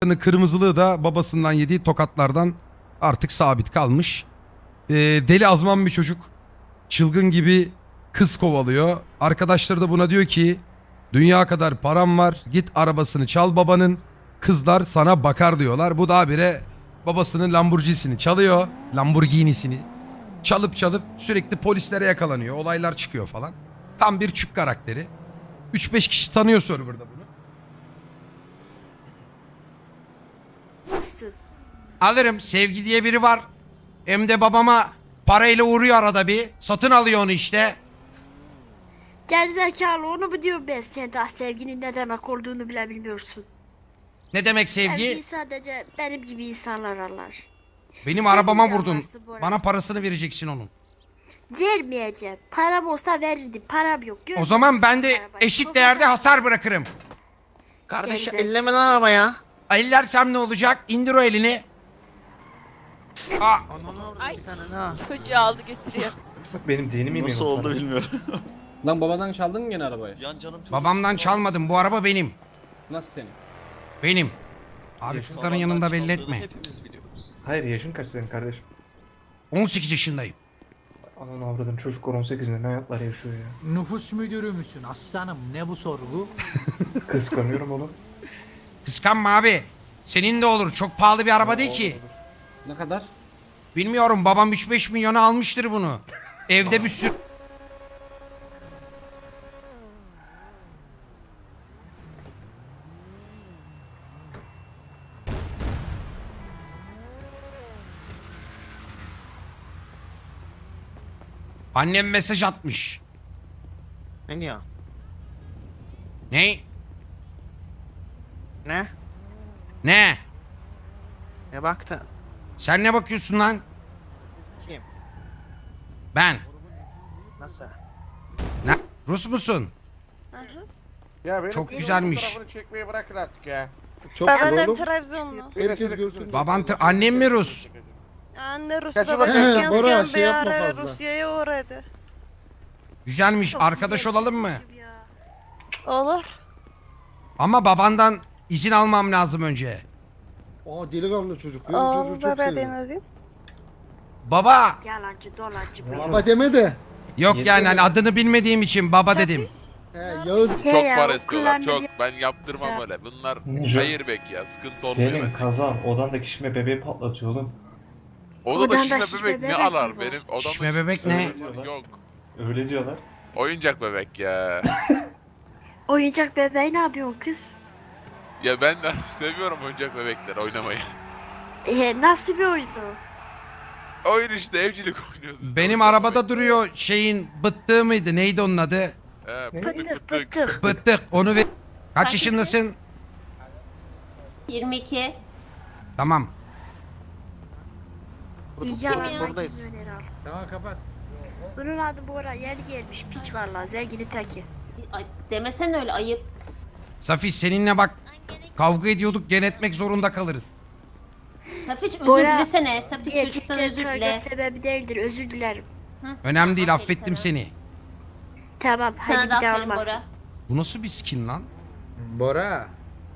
kırmızılığı da babasından yediği tokatlardan artık sabit kalmış. Ee, deli azman bir çocuk. Çılgın gibi kız kovalıyor. Arkadaşları da buna diyor ki dünya kadar param var git arabasını çal babanın kızlar sana bakar diyorlar. Bu da habire babasının Lamborghini'sini çalıyor. Lamborghini'sini çalıp çalıp sürekli polislere yakalanıyor. Olaylar çıkıyor falan. Tam bir çük karakteri. 3-5 kişi tanıyor serverda bunu. Nasılsın? Alırım. Sevgi diye biri var. Hem de babama parayla uğruyor arada bir. Satın alıyor onu işte. Gerizekalı onu mu diyorum ben? Sen daha sevginin ne demek olduğunu bile bilmiyorsun. Ne demek sevgi? Sevgiyi sadece benim gibi insanlar anlar. Benim Sevgi arabama vurdun. anlarsın bu arada. Bana parasını vereceksin onun. Vermeyeceğim. Param olsa verirdim. Param yok. O Görmüyor zaman ben musun de arabayı? eşit değerde hasar bırakırım. Kardeş Gerizekalı. elleme lan arabaya. Ellersem ne olacak? İndir o elini. Aa, Ay. bir tane ha. Çocuğu aldı götürüyor. Benim zihnimi yemeyin. Nasıl oldu bilmiyorum. Lan babadan çaldın mı gene arabayı? Yan canım babamdan çalmadım. Bu araba benim. Nasıl senin? Benim. Abi kızların Babamdan yanında belli çaldığını etme. Hepimiz biliyoruz. Hayır yaşın kaç senin kardeş? 18 yaşındayım. Ananı avradın çocuklar 18'inde ne hayatlar yaşıyor ya. Nüfus müdürü müsün aslanım ne bu sorgu? Kıskanıyorum oğlum. Kıskanma abi. Senin de olur. Çok pahalı bir araba değil ki. Ne kadar? Bilmiyorum babam 3-5 milyona almıştır bunu. Evde bir sürü... Annem mesaj atmış. Ne diyor? Ne? Ne? Ne? Ne baktı? Sen ne bakıyorsun lan? Kim? Ben. Nasıl? Ne? Rus musun? Ya benim Çok güzelmiş. fotoğrafını çekmeyi bırakın artık ya. Çok Baba oğlum. Trabzonlu. Herkes görsün. Baban tır- annem mi Rus? Anne Rus Kaçı baba bakayım? Bora, şey yapma ara fazla. Rusya'ya uğradı. Güzelmiş. Çok Arkadaş güzel olalım mı? Olur. Ama babandan izin almam lazım önce. Aa delikanlı çocuk. Benim Olur çocuğu çok baba seviyorum. denizim. Baba. Yalancı dolancı bu. Baba deme de. Yok Niye yani hani adını bilmediğim için baba dedim. He, Yağız He Çok ya, para istiyorlar çok. Ben yaptırmam Ya. öyle. Bunlar Ninja. hayır bek ya. Sıkıntı olmuyor Senin bende. kazan odandaki şişme bebeği patlatıyor oğlum. Odada Odanda şişme şişme bebek ne bebek mi alar var? benim? Odamda Şişme bebek ne? Yok. Öyle diyorlar. Oyuncak bebek ya. Oyuncak bebeği ne yapıyorsun kız? Ya ben de seviyorum oyuncak bebekleri oynamayı. Ee, nasıl bir oyun o? Oyun işte evcilik oynuyoruz. Benim oyuncak arabada bebek. duruyor şeyin bıttığı mıydı? Neydi onun adı? He, Pıttık pıtık pıtık. pıttık. Bıttık. Onu ver. Kaç Hangisi? yaşındasın? 22. Tamam. Buradayız. al. Tamam kapat. Bunun adı Bora yeni gelmiş piç valla zengini teki. Ay, demesen öyle ayıp. Safi seninle bak kavga ediyorduk gene etmek zorunda kalırız. Safiç özür Bora, dilesene. Safiç çocuktan Gerçekten özür kavga dile. sebebi değildir özür dilerim. Önemli değil Aferin affettim sana. seni. Tamam hadi Sana bir da daha aferin olmaz. Bora. Bu nasıl bir skin lan? Bora.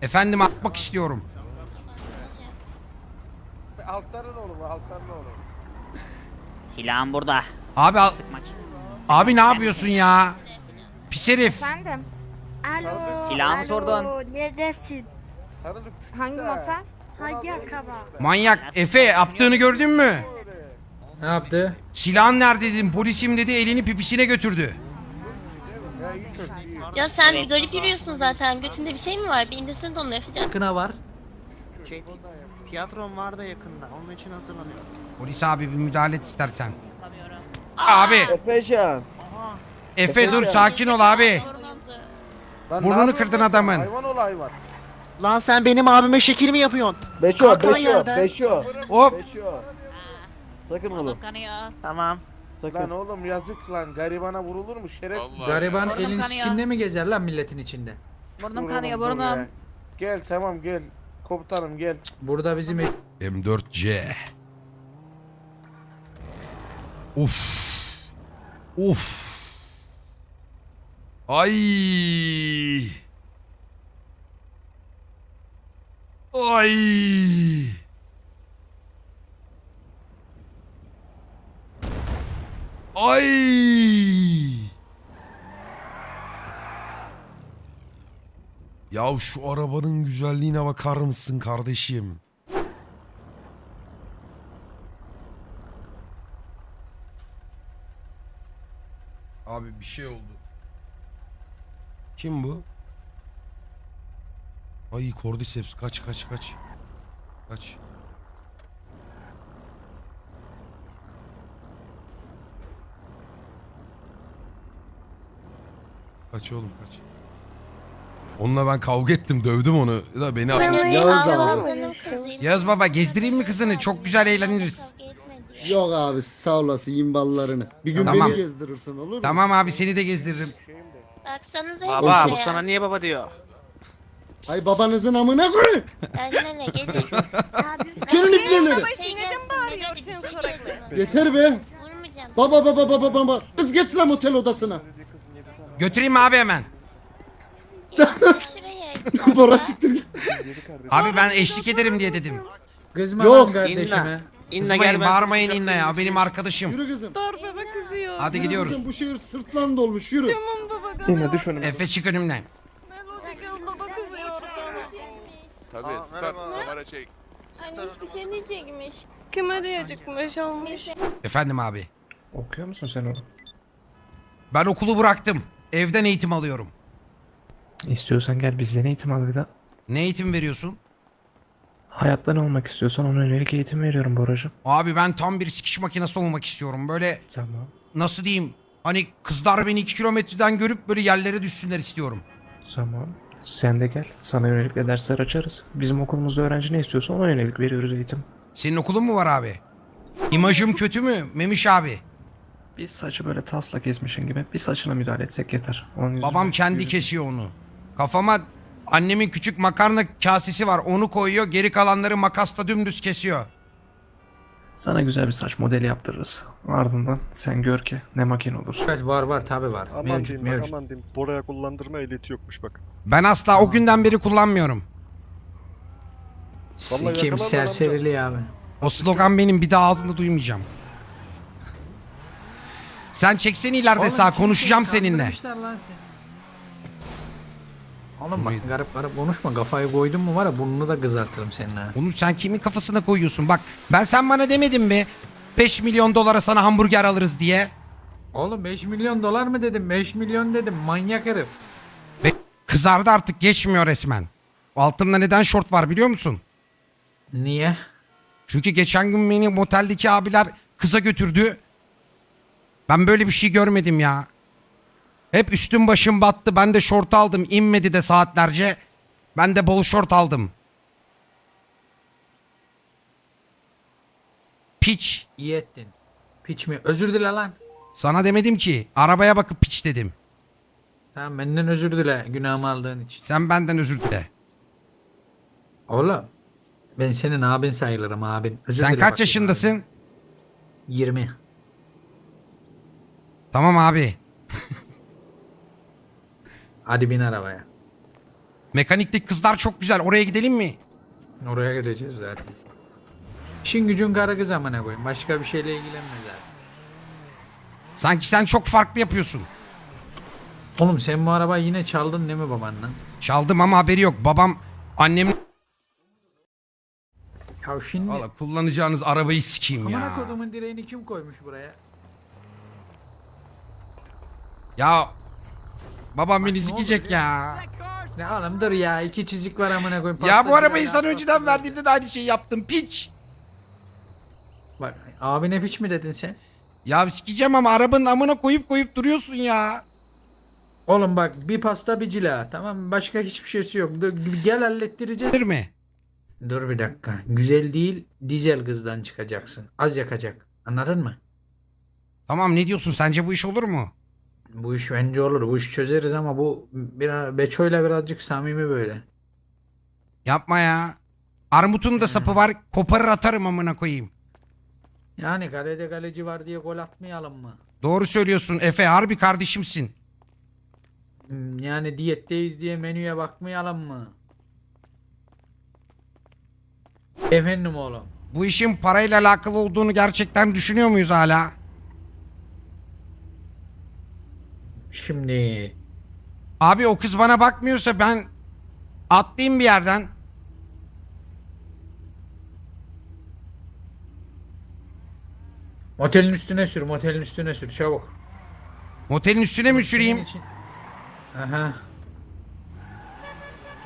Efendim atmak istiyorum. Altların oğlum altların oğlum. Silahım burada. Abi al- Sıkmak istedim. abi ne yapıyorsun ya? Pis herif. Efendim? Alo. Silahımı alo, sordun. Neredesin? Tanıdık Hangi motel? Hangi akaba? Manyak. Efe yaptığını gördün mü? Ne yaptı? Silahın nerede dedim. Polisim dedi elini pipisine götürdü. Ya sen Evet. garip yürüyorsun zaten. Götünde bir şey mi var? Bir indirsene de onu yapacağım. Kına var. Şey, ti- tiyatrom var da yakında. Onun için hazırlanıyorum. Polis abi bir müdahale et istersen. Abi Efecan. Efe dur sakin ol abi. Lan Burnunu kırdın sen? adamın. Hayvan ol hayvan. Lan sen benim abime şekil mi yapıyorsun? Beşo Kalk lan yerden. Beşo. Hop. Beşo. Sakın oğlum. Tamam. Lan oğlum yazık lan garibana vurulur mu şerefsiz. Vallahi Gariban ya. elin sikinde mi gezer lan milletin içinde? Burnum kanıyor burnum. Gel tamam gel. Komutanım gel. Burada bizim e- M4C. Uf. Uf. Ay. Ay. Ay. Ya şu arabanın güzelliğine bakar mısın kardeşim? Abi bir şey oldu. Kim bu? Ay Cordyceps kaç kaç kaç. Kaç. Kaç oğlum kaç. Onunla ben kavga ettim dövdüm onu. Da beni Yağız abi. Yaz baba gezdireyim mi kızını? Çok güzel eğleniriz. Yok abi sağ olasın yimballarını. Bir gün Tamam. beni gezdirirsin olur mu? Tamam abi seni de gezdiririm. Baksanıza Baba bu sana niye baba diyor? Ay babanızın amına koy. Annene gelin. Gelin ipneleri. Şey gelsin, Melody, bir şey gelsin. Yeter be. Vurmayacağım. Baba baba baba baba. Kız geç lan otel odasına. Götüreyim mi abi hemen? Gelsin şuraya. Bora siktir git. Abi ben eşlik ederim diye dedim. Kızma Yok. lan kardeşime. İnna Kızmayın gel ben bağırmayın İnna ya. Benim arkadaşım. Yürü kızım. Hadi Yürü gidiyoruz. kızım, bu şehir sırtlan dolmuş yürü. Yine düş önüme. Efe çık önümden. Tabii Aa, start merhaba. kamera çek. Anne hiçbir şey diyecekmiş. Kime diyecekmiş olmuş. Efendim abi. Okuyor musun sen onu? Ben okulu bıraktım. Evden eğitim alıyorum. İstiyorsan gel bizden eğitim al bir de. Ne eğitim veriyorsun? Hayattan olmak istiyorsan ona yönelik eğitim veriyorum Boracığım. Abi ben tam bir sikiş makinesi olmak istiyorum. Böyle Tamam. nasıl diyeyim? Hani kızlar beni 2 kilometreden görüp böyle yerlere düşsünler istiyorum. Tamam. Sen de gel. Sana yönelik de dersler açarız. Bizim okulumuzda öğrenci ne istiyorsa ona yönelik veriyoruz eğitim. Senin okulun mu var abi? İmajım kötü mü Memiş abi? Bir saçı böyle tasla kesmişin gibi bir saçına müdahale etsek yeter. Onun Babam kendi yürü. kesiyor onu. Kafama annemin küçük makarna kasesi var. Onu koyuyor. Geri kalanları makasla dümdüz kesiyor. Sana güzel bir saç modeli yaptırırız. Ardından sen gör ki ne makine olursun. Kaç var var tabi var. Aman mevcut diyeyim mevcut. aman diyeyim. Bora'ya kullandırma ehliyeti yokmuş bak. Ben asla o günden beri kullanmıyorum. Vallahi Sikim yakalarlar serserili abi. O slogan benim bir daha ağzında duymayacağım. Sen çeksene ileride Oğlum, sağ konuşacağım seni seninle. kandırmışlar lan seni. Oğlum bak garip garip konuşma kafayı koydun mu var ya burnunu da kızartırım senin ha. Oğlum sen kimin kafasına koyuyorsun? Bak ben sen bana demedim mi? 5 milyon dolara sana hamburger alırız diye. Oğlum 5 milyon dolar mı dedim 5 milyon dedim manyak herif. Ve kızardı artık geçmiyor resmen. Altımda neden şort var biliyor musun? Niye? Çünkü geçen gün beni moteldeki abiler kıza götürdü. Ben böyle bir şey görmedim ya. Hep üstüm başım battı. Ben de şort aldım. İnmedi de saatlerce. Ben de bol şort aldım. Piç. İyi ettin. Piç mi? Özür dile lan. Sana demedim ki. Arabaya bakıp piç dedim. Tamam benden özür dile günahımı aldığın için. Sen benden özür dile. Oğlum ben senin abin sayılırım abin. Özür Sen dile kaç bakayım yaşındasın? abi. 20. Tamam abi. Hadi bin arabaya. Mekanikteki kızlar çok güzel. Oraya gidelim mi? Oraya gideceğiz zaten. İşin gücün karı kız amına koyayım. Başka bir şeyle ilgilenme zaten. Sanki sen çok farklı yapıyorsun. Oğlum sen bu arabayı yine çaldın değil mi babanla? Çaldım ama haberi yok. Babam annem Ya şimdi Valla kullanacağınız arabayı sikeyim amına ya. kodumun direğini kim koymuş buraya? Ya babam beni sikecek ya. Ne oğlum dur ya iki çizik var amına koyayım. Ya bu Pastacı arabayı sana önceden ya. verdiğimde de aynı şeyi yaptım piç. Bak abine piç mi dedin sen? Ya sikeceğim ama arabanın amına koyup koyup duruyorsun ya. Oğlum bak bir pasta bir cila tamam mı? Başka hiçbir şeysi yok. Dur, gel hallettireceğiz. Bilir mi? Dur bir dakika. Güzel değil dizel kızdan çıkacaksın. Az yakacak. Anladın mı? Tamam ne diyorsun sence bu iş olur mu? Bu iş bence olur. Bu işi çözeriz ama bu biraz Beço'yla birazcık samimi böyle. Yapma ya. Armut'un da sapı var koparır atarım amına koyayım. Yani kalede kaleci var diye gol atmayalım mı? Doğru söylüyorsun Efe harbi kardeşimsin. Hmm, Yani diyetteyiz diye menüye bakmayalım mı? Efendim oğlum. Bu işin parayla alakalı olduğunu gerçekten düşünüyor muyuz hala? Şimdi Abi o kız bana bakmıyorsa ben atlayayım bir yerden. motelin üstüne sür, motelin üstüne sür çabuk. Motelin üstüne mi süreyim? İçin- Aha.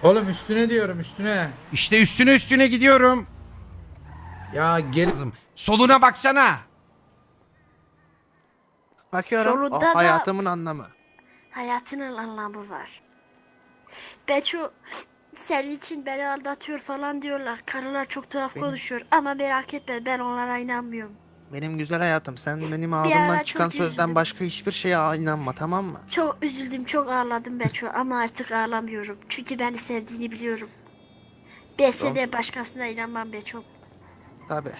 Oğlum üstüne diyorum üstüne. İşte üstüne üstüne gidiyorum. Ya geri Kızım, Soluna baksana. Bakıyorum. Solunda o da- hayatımın anlamı. Hayatının anlamı var. Beço senin için beni aldatıyor falan diyorlar. Karılar çok tuhaf Benim- konuşuyor. Ama merak etme ben onlara inanmıyorum. Benim güzel hayatım. Sen benim ağzımdan çıkan sözden üzüldüm. başka hiçbir şeye inanma tamam mı? Çok üzüldüm, çok ağladım Beço ama artık ağlamıyorum. Çünkü beni sevdiğini biliyorum. Ben senden başkasına inanmam Beço. Tabi.